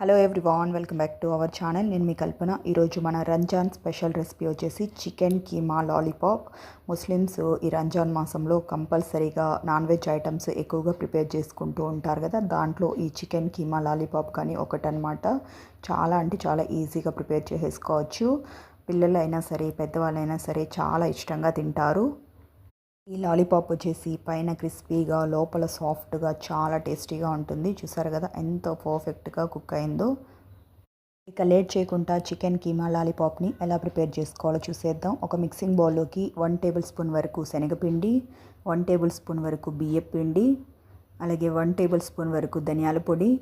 Hello everyone welcome back to our channel నేను మీ కల్పన. ఈరోజు మన రంజాన్ స్పెషల్ రెసిపీ వచ్చేసి చికెన్ కీమా లాలీపాప్. ముస్లిమ్స్ ఈ రంజాన్ మాసంలో కంపల్సరీగా నాన్ వెజ్ ఐటమ్స్ ఎక్కువగా ప్రిపేర్ చేసుకుంటూ ఉంటారు కదా. దాంట్లో ఈ చికెన్ కీమా లాలీపాప్ కానీ ఒకటనమాట చాలా అంటే చాలా ఈజీగా ప్రిపేర్ చేసేసుకోవచ్చు. పిల్లలైనా సరే పెద్దవాళ్ళైనా సరే చాలా ఇష్టంగా తింటారు. ఈ లాలీపాప్ వచ్చేసి పైన క్రిస్పీగా లోపల సాఫ్ట్గా చాలా టేస్టీగా ఉంటుంది. చూసారు కదా ఎంత పర్ఫెక్ట్గా కుక్ అయిందో. ఇక లేట్ చేయకుండా చికెన్ కీమా లాలీపాప్ని ఎలా ప్రిపేర్ చేసుకోవాలో చూసేద్దాం. ఒక మిక్సింగ్ బౌల్లోకి వన్ టేబుల్ స్పూన్ వరకు శనగపిండి వన్ టేబుల్ స్పూన్ వరకు బియ్యపిండి అలాగే వన్ టేబుల్ స్పూన్ వరకు ధనియాల పొడి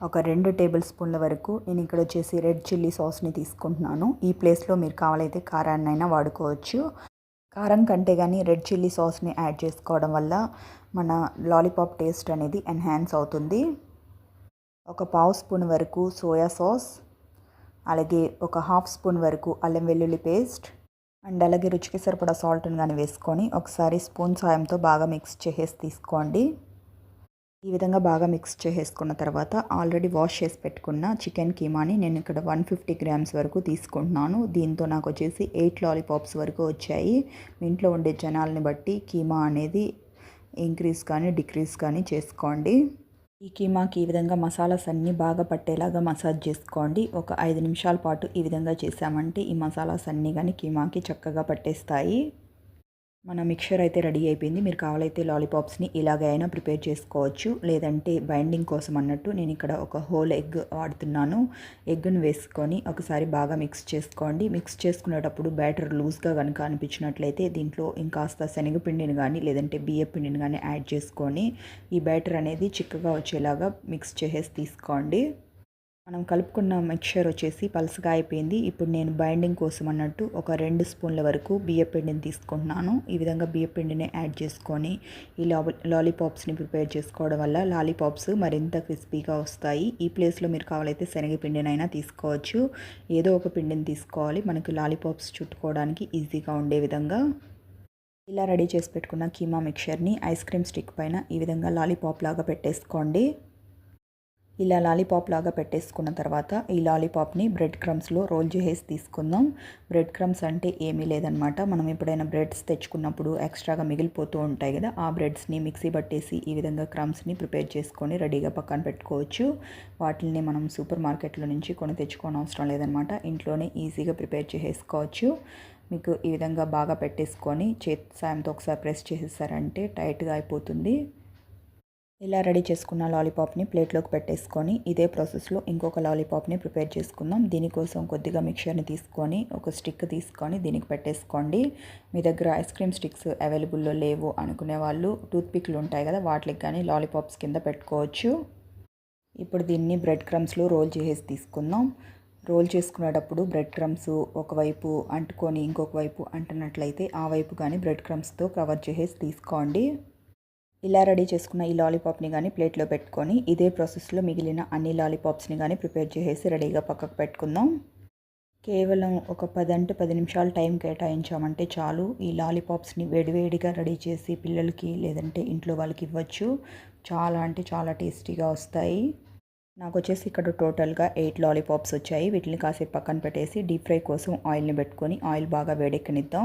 ఒక రెండు టేబుల్ స్పూన్ల వరకు నేను ఇక్కడ వచ్చేసి రెడ్ చిల్లీ సాస్ని తీసుకుంటున్నాను. ఈ ప్లేస్లో మీరు కావాలైతే కారాన్నైనా వాడుకోవచ్చు. కారం కంటే కానీ రెడ్ చిల్లీ సాస్ని యాడ్ చేసుకోవడం వల్ల మన లాలీపాప్ టేస్ట్ అనేది ఎన్హాన్స్ అవుతుంది. ఒక పావు స్పూన్ వరకు సోయా సాస్ అలాగే ఒక హాఫ్ స్పూన్ వరకు అల్లం వెల్లుల్లి పేస్ట్ అండ్ అలాగే రుచికి సరిపడా సాల్ట్ని కానీ వేసుకొని ఒకసారి స్పూన్ సాయంతో బాగా మిక్స్ చేసేసి తీసుకోండి. ఈ విధంగా బాగా మిక్స్ చేసేసుకున్న తర్వాత ఆల్రెడీ వాష్ చేసి పెట్టుకున్న చికెన్ కీమాని నేను ఇక్కడ వన్ ఫిఫ్టీ గ్రామ్స్ వరకు తీసుకుంటున్నాను. దీంతో నాకు వచ్చేసి ఎయిట్ లాలీపాప్స్ వరకు వచ్చాయి. మీ ఇంట్లో ఉండే జనాలని బట్టి కీమా అనేది ఇంక్రీజ్ కానీ డిక్రీజ్ కానీ చేసుకోండి. ఈ కీమాకి ఈ విధంగా మసాలాస్ అన్నీ బాగా పట్టేలాగా మసాజ్ చేసుకోండి. ఒక ఐదు నిమిషాల పాటు ఈ విధంగా చేసామంటే ఈ మసాలాస్ అన్నీ కానీ కీమాకి చక్కగా పట్టేస్తాయి. మన మిక్చర్ అయితే రెడీ అయిపోయింది. మీరు కావాలైతే లాలీపాప్స్ని ఇలాగైనా ప్రిపేర్ చేసుకోవచ్చు. లేదంటే బైండింగ్ కోసం అన్నట్టు నేను ఇక్కడ ఒక హోల్ ఎగ్ వాడుతున్నాను. ఎగ్ను వేసుకొని ఒకసారి బాగా మిక్స్ చేసుకోండి. మిక్స్ చేసుకునేటప్పుడు బ్యాటర్ లూజ్గా కనుక అనిపించినట్లయితే దీంట్లో ఇంకాస్త శనగపిండిని కానీ లేదంటే బియ్య పిండిని కానీ యాడ్ చేసుకొని ఈ బ్యాటర్ అనేది చిక్కగా వచ్చేలాగా మిక్స్ చేసేసి తీసుకోండి. మనం కలుపుకున్న మిక్చర్ వచ్చేసి పలుసగా అయిపోయింది. ఇప్పుడు నేను బైండింగ్ కోసం అన్నట్టు ఒక రెండు స్పూన్ల వరకు బియ్యపిండిని తీసుకుంటున్నాను. ఈ విధంగా బియ్యపిండిని యాడ్ చేసుకొని ఈ లాలీపాప్స్ని ప్రిపేర్ చేసుకోవడం వల్ల లాలీపాప్స్ మరింత క్రిస్పీగా వస్తాయి. ఈ ప్లేస్లో మీరు కావాలైతే శనగపిండినైనా తీసుకోవచ్చు. ఏదో ఒక పిండిని తీసుకోవాలి. మనకి లాలీపాప్స్ చుట్టుకోవడానికి ఈజీగా ఉండే విధంగా ఇలా రెడీ చేసి పెట్టుకున్న కీమా మిక్చర్ని ఐస్ క్రీమ్ స్టిక్ పైన ఈ విధంగా లాలీపాప్ లాగా పెట్టేసుకోండి. ఇలా లాలీపాప్ లాగా పెట్టేసుకున్న తర్వాత ఈ లాలీపాప్ని బ్రెడ్ క్రమ్స్లో రోల్ చేసేసి తీసుకుందాం. బ్రెడ్ క్రమ్స్ అంటే ఏమీ లేదనమాట మనం ఎప్పుడైనా బ్రెడ్స్ తెచ్చుకున్నప్పుడు ఎక్స్ట్రాగా మిగిలిపోతూ ఉంటాయి కదా ఆ బ్రెడ్స్ని మిక్సీ పట్టేసి ఈ విధంగా క్రమ్స్ని ప్రిపేర్ చేసుకొని రెడీగా పక్కన పెట్టుకోవచ్చు. వాటిని మనం సూపర్ మార్కెట్లో నుంచి కొని తెచ్చుకోవడం అవసరం లేదనమాట ఇంట్లోనే ఈజీగా ప్రిపేర్ చేసేసుకోవచ్చు. మీకు ఈ విధంగా బాగా పెట్టేసుకొని చేతి సాయంతో ఒకసారి ప్రెస్ చేసేసారంటే టైట్గా అయిపోతుంది. ఇలా రెడీ చేసుకున్న లాలీపాప్ని ప్లేట్లోకి పెట్టేసుకొని ఇదే ప్రాసెస్లో ఇంకొక లాలీపాప్ని ప్రిపేర్ చేసుకుందాం. దీనికోసం కొద్దిగా మిక్చర్ని తీసుకొని ఒక స్టిక్ తీసుకొని దీనికి పెట్టేసుకోండి. మీ దగ్గర ఐస్ క్రీమ్ స్టిక్స్ అవైలబుల్లో లేవు అనుకునే వాళ్ళు టూత్పిక్లు ఉంటాయి కదా వాటికి కానీ లాలీపాప్స్ కింద పెట్టుకోవచ్చు. ఇప్పుడు దీన్ని బ్రెడ్ క్రమ్స్లో రోల్ చేసేసి తీసుకుందాం. రోల్ చేసుకునేటప్పుడు బ్రెడ్ క్రమ్స్ ఒకవైపు అంటుకొని ఇంకొక వైపు అంటున్నట్లయితే ఆ వైపు కానీ బ్రెడ్ క్రమ్స్తో కవర్ చేసేసి తీసుకోండి. ఇలా రెడీ చేసుకున్న ఈ లాలీపాప్ని కానీ ప్లేట్లో పెట్టుకొని ఇదే ప్రాసెస్లో మిగిలిన అన్ని లాలీపాప్స్ని కానీ ప్రిపేర్ చేసేసి రెడీగా పక్కకు పెట్టుకుందాం. కేవలం ఒక పదంటే పది నిమిషాలు టైం కేటాయించామంటే చాలు. ఈ లాలీపాప్స్ని వేడివేడిగా రెడీ చేసి పిల్లలకి లేదంటే ఇంట్లో వాళ్ళకి ఇవ్వచ్చు. చాలా అంటే చాలా టేస్టీగా వస్తాయి. నాకు వచ్చేసి ఇక్కడ టోటల్గా ఎయిట్ లాలీపాప్స్ వచ్చాయి. వీటిని కాసేపు పక్కన పెట్టేసి డీప్ ఫ్రై కోసం ఆయిల్ని పెట్టుకొని ఆయిల్ బాగా వేడెక్కనిద్దాం.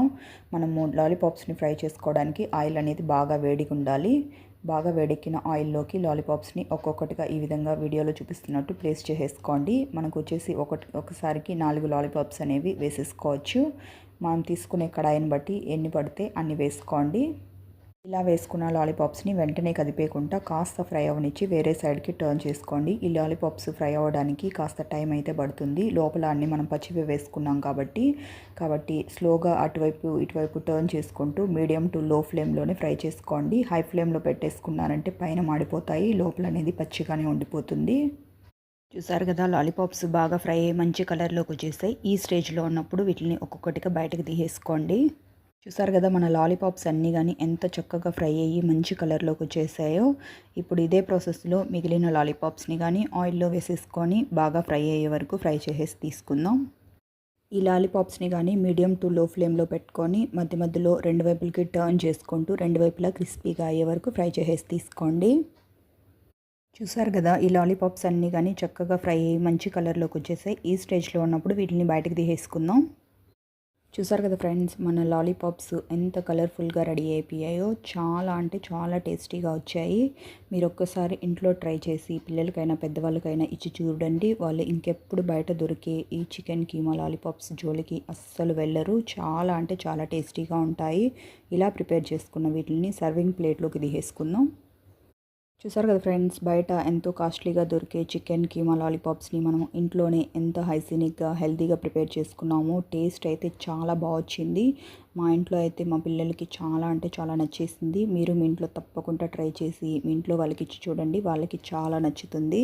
మనము లాలీపాప్స్ని ఫ్రై చేసుకోవడానికి ఆయిల్ అనేది బాగా వేడిగా ఉండాలి బాగా వేడెక్కిన ఆయిల్లోకి లాలీపాప్స్ని ఒక్కొక్కటిగా ఈ విధంగా వీడియోలో చూపిస్తున్నట్టు ప్లేస్ చేసేసుకోండి. మనకు వచ్చేసి ఒకటి ఒకసారికి నాలుగు లాలీపాప్స్ అనేవి వేసేసుకోవచ్చు. మనం తీసుకునే కడాయిని బట్టి ఎన్ని పడితే అన్ని వేసుకోండి. ఇలా వేసుకున్న లాలీపాప్స్ని వెంటనే కదిపేయకుండా కాస్త ఫ్రై అవనిచ్చి వేరే సైడ్కి టర్న్ చేసుకోండి. ఈ లాలీపాప్స్ ఫ్రై అవ్వడానికి కాస్త టైం అయితే పడుతుంది. లోపల అన్ని మనం పచ్చివి వేసుకున్నాం కాబట్టి కాబట్టి స్లోగా అటువైపు ఇటువైపు టర్న్ చేసుకుంటూ మీడియం టు లో ఫ్లేమ్లోనే ఫ్రై చేసుకోండి. హై ఫ్లేమ్లో పెట్టేసుకున్నారంటే పైన మాడిపోతాయి. లోపల అనేది పచ్చిగానే ఉండిపోతుంది. చూసారు కదా లాలీపాప్స్ బాగా ఫ్రై అయ్యి మంచి కలర్లోకి వచ్చేసాయి. ఈ స్టేజ్లో ఉన్నప్పుడు వీటిని ఒక్కొక్కటిగా బయటకు తీసేసుకోండి. చూసారు కదా మన లాలీపాప్స్ అన్నీ కానీ ఎంత చక్కగా ఫ్రై అయ్యి మంచి కలర్లోకి వచ్చేసాయో. ఇప్పుడు ఇదే ప్రాసెస్లో మిగిలిన లాలీపాప్స్ని కానీ ఆయిల్లో వేసేసుకొని బాగా ఫ్రై అయ్యే వరకు ఫ్రై చేసేసి తీసుకుందాం. ఈ లాలీపాప్స్ని కానీ మీడియం టు లో ఫ్లేమ్లో పెట్టుకొని మధ్య మధ్యలో రెండు వైపులకి టర్న్ చేసుకుంటూ రెండు వైపులా క్రిస్పీగా అయ్యే వరకు ఫ్రై చేసేసి తీసుకోండి. చూసారు కదా ఈ లాలీపాప్స్ అన్నీ కానీ చక్కగా ఫ్రై అయ్యి మంచి కలర్లోకి వచ్చేసాయి. ఈ స్టేజ్లో ఉన్నప్పుడు వీటిని బయటకు తీసేసుకుందాం. చూసారు కదా ఫ్రెండ్స్ మన లాలీపాప్స్ ఎంత కలర్ఫుల్గా రెడీ అయిపోయాయో చాలా అంటే చాలా టేస్టీగా వచ్చాయి. మీరు ఒక్కసారి ఇంట్లో ట్రై చేసి పిల్లలకైనా పెద్దవాళ్ళకైనా ఇచ్చి చూడండి. వాళ్ళు ఇంకెప్పుడు బయట దొరికే ఈ చికెన్ కీమా లాలీపాప్స్ జోలికి అస్సలు వెళ్ళరు. చాలా అంటే చాలా టేస్టీగా ఉంటాయి. ఇలా ప్రిపేర్ చేసుకున్న వీటిని సర్వింగ్ ప్లేట్లోకి తీసేసుకుందాం. చూసారు కదా ఫ్రెండ్స్ బయట ఎంతో కాస్ట్లీగా దొరికే చికెన్ కీమా లాలీపాప్స్ని మనం ఇంట్లోనే ఎంత హైజీనిక్గా హెల్తీగా ప్రిపేర్ చేసుకున్నామో టేస్ట్ అయితే చాలా బాగా వచ్చింది. మా ఇంట్లో అయితే మా పిల్లలకి చాలా అంటే చాలా నచ్చేసింది. మీరు మీ ఇంట్లో తప్పకుండా ట్రై చేసి మీ ఇంట్లో వాళ్ళకి ఇచ్చి చూడండి వాళ్ళకి చాలా నచ్చుతుంది.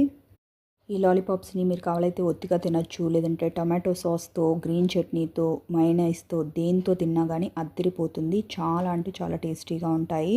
ఈ లాలీపాప్స్ని మీరు కావాలైతే ఒత్తిగా తినచ్చు లేదంటే టమాటో సాస్తో గ్రీన్ చట్నీతో మైనైస్తో దేంతో తిన్నా కానీ అద్దరిపోతుంది. చాలా అంటే చాలా టేస్టీగా ఉంటాయి.